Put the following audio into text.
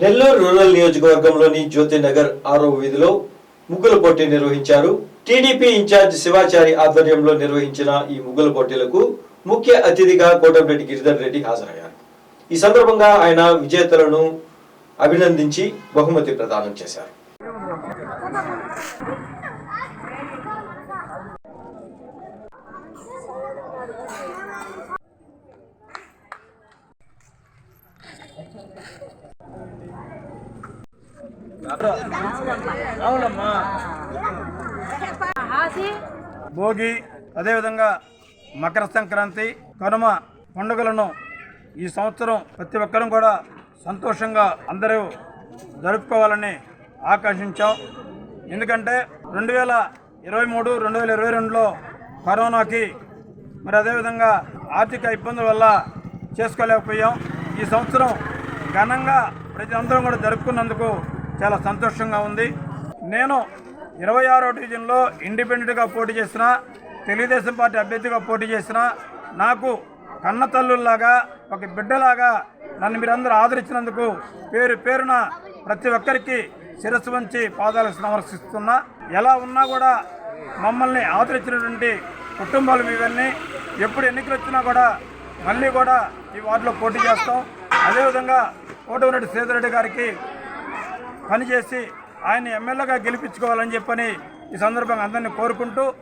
Nellore rural నియోజకవర్గంలోని జ్యోతి నగర్ ఆరో వీధిలో ముగ్గుల పోటీ నిర్వహించారు. టీడీపీ ఇన్ఛార్జ్ శివాచారి ఆధ్వర్యంలో నిర్వహించిన ఈ ముగ్గుల పోటీలకు ముఖ్య అతిథిగా కోటంరెడ్డి గిరిధర్ రెడ్డి హాజరయ్యారు. ఈ సందర్భంగా ఆయన విజేతలను అభినందించి బహుమతి ప్రదానం చేశారు. భోగి అదేవిధంగా మకర సంక్రాంతి కనుమ పండుగలను ఈ సంవత్సరం ప్రతి ఒక్కరూ కూడా సంతోషంగా అందరూ జరుపుకోవాలని ఆకాంక్షించాం. ఎందుకంటే రెండు వేల ఇరవై మూడు రెండు వేల ఇరవై రెండులో కరోనాకి మరి అదేవిధంగా ఆర్థిక ఇబ్బందుల వల్ల చేసుకోలేకపోయాం. ఈ సంవత్సరం ఘనంగా ప్రతి అందరం కూడా జరుపుకున్నందుకు చాలా సంతోషంగా ఉంది. నేను ఇరవై ఆరో డివిజన్లో ఇండిపెండెంట్గా పోటీ చేసిన తెలుగుదేశం పార్టీ అభ్యర్థిగా పోటీ చేసిన నాకు కన్న తల్లుల్లాగా ఒక బిడ్డలాగా నన్ను మీరందరూ ఆదరించినందుకు పేరు పేరున ప్రతి ఒక్కరికి శిరస్సు వంచి పాదాలకు సమర్శిస్తున్నా ఎలా ఉన్నా కూడా మమ్మల్ని ఆదరించినటువంటి కుటుంబాలు ఇవన్నీ ఎప్పుడు ఎన్నికలు వచ్చినా కూడా మళ్ళీ కూడా ఈ వార్డులో పోటీ చేస్తాం. అదేవిధంగా కోటమిరెడ్డి శ్రీధరెడ్డి గారికి పనిచేసి ఆయన ఎమ్మెల్యేగా గెలిపించుకోవాలని చెప్పని ఈ సందర్భంగా అందరినీ కోరుకుంటూ